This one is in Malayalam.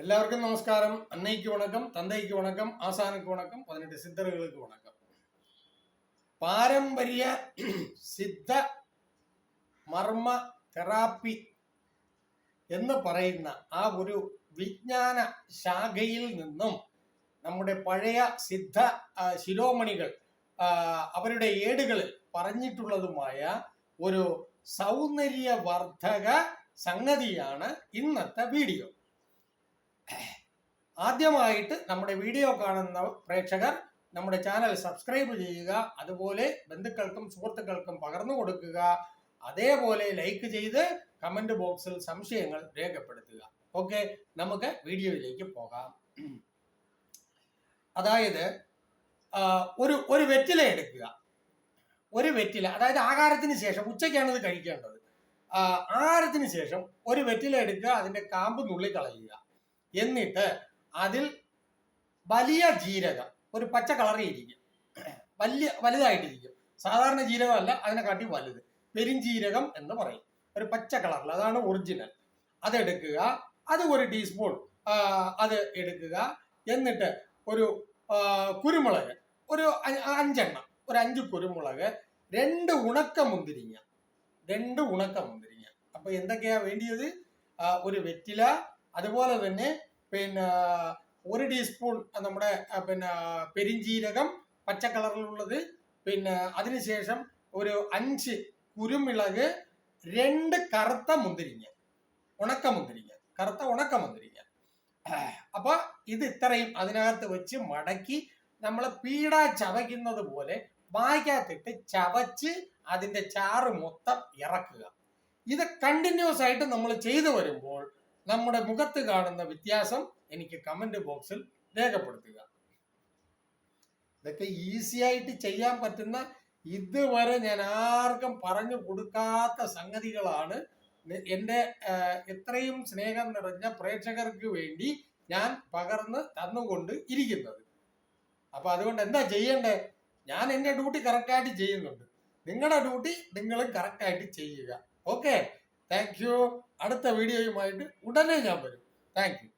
எல்லாருக்கும் நமஸ்காரம் அன்னைக்கு வணக்கம் தந்தைக்கு வணக்கம் ஆசானுக்கு வணக்கம் பதினெட்டு சித்தர்களுக்கு வணக்கம் പാരമ്പര്യ സിദ്ധ മർമ്മ തെറാപ്പി എന്ന് പറയുന്ന ആ ഒരു വിജ്ഞാന ശാഖയിൽ നിന്നും നമ്മുടെ പഴയ സിദ്ധ ആ, ശിരോമണികൾ ആ, അവരുടെ ഏടുകളിൽ പറഞ്ഞിട്ടുള്ളതുമായ ഒരു സൗന്ദര്യവർദ്ധക സംഗതിയാണ് ഇന്നത്തെ വീഡിയോ ആദ്യമായിട്ട് നമ്മുടെ വീഡിയോ കാണുന്ന പ്രേക്ഷകർ നമ്മുടെ ചാനൽ സബ്സ്ക്രൈബ് ചെയ്യുക. അതുപോലെ ബന്ധുക്കൾക്കും സുഹൃത്തുക്കൾക്കും പകർന്നു കൊടുക്കുക. അതേപോലെ ലൈക്ക് ചെയ്ത് കമന്റ് ബോക്സിൽ സംശയങ്ങൾ രേഖപ്പെടുത്തുക. ഓക്കെ നമുക്ക് വീഡിയോയിലേക്ക് പോകാം. അതായത് ഒരു ഒരു വെറ്റില എടുക്കുക. ഒരു വെറ്റില അതായത് ആഹാരത്തിന് ശേഷം ഉച്ചയ്ക്കാണ് ഇത് കഴിക്കേണ്ടത്. ആഹാരത്തിന് ശേഷം ഒരു വെറ്റില എടുക്കുക അതിന്റെ കാമ്പ് നുള്ളിക്കളയുക. എന്നിട്ട് അതിൽ വലിയ ജീരക ഒരു പച്ച കളറിൽ ഇരിക്കും. വലിയ വലുതായിട്ടിരിക്കും. സാധാരണ ജീരകമല്ല അതിനെക്കാട്ടി വലുത്. പെരിഞ്ജീരകം എന്ന് പറയും. ഒരു പച്ച കളറിൽ അതാണ് ഒറിജിനൽ അതെടുക്കുക അത് ഒരു ടീസ്പൂൺ അത് എടുക്കുക. എന്നിട്ട് ഒരു കുരുമുളക് ഒരു അഞ്ചെണ്ണം ഒരു അഞ്ച് കുരുമുളക് രണ്ട് ഉണക്ക മുന്തിരിങ്ങ രണ്ട് ഉണക്ക മുന്തിരിങ്ങ അപ്പൊ എന്തൊക്കെയാ വേണ്ടിയത്? ഒരു വെറ്റില അതുപോലെ തന്നെ പിന്നെ ഒരു ടീസ്പൂൺ നമ്മുടെ പിന്നെ പെരിഞ്ജീരകം പച്ച കളറിലുള്ളത്. പിന്നെ അതിനുശേഷം ഒരു അഞ്ച് കുരുമുളക് രണ്ട് കറുത്ത മുന്തിരിങ്ങ. ഉണക്ക മുന്തിരിങ്ങ. കറുത്ത ഉണക്ക മുന്തിരിങ്ങ. അപ്പൊ ഇത് ഇത്രയും അതിനകത്ത് വെച്ച് മടക്കി നമ്മൾ പീഡ ചവയ്ക്കുന്നത് പോലെ വായിക്കാത്തിട്ട് ചവച്ച് അതിന്റെ ചാറ് മൊത്തം ഇറക്കുക. ഇത് കണ്ടിന്യൂസ് ആയിട്ട് നമ്മൾ ചെയ്തു വരുമ്പോൾ നമ്മുടെ മുഖത്ത് കാണുന്ന വ്യത്യാസം എനിക്ക് കമന്റ് ബോക്സിൽ രേഖപ്പെടുത്തുക. ഇതൊക്കെ ഈസി ആയിട്ട് ചെയ്യാൻ പറ്റുന്ന ഇതുവരെ ഞാൻ ആർക്കും പറഞ്ഞു കൊടുക്കാത്ത സംഗതികളാണ്. എന്റെ ഇത്രയും സ്നേഹം നിറഞ്ഞ പ്രേക്ഷകർക്ക് വേണ്ടി ഞാൻ പകർന്ന് തന്നുകൊണ്ട് ഇരിക്കുന്നത്. അപ്പൊ അതുകൊണ്ട് എന്താ ചെയ്യണ്ടേ? ഞാൻ എന്റെ ഡ്യൂട്ടി കറക്റ്റായിട്ട് ചെയ്യുന്നുണ്ട്. നിങ്ങളുടെ ഡ്യൂട്ടി നിങ്ങൾ കറക്റ്റായിട്ട് ചെയ്യുക. Okay thank you. അടുത്ത വീഡിയോയുമായിട്ട് ഉടനെ ഞാൻ വരും. Thank you.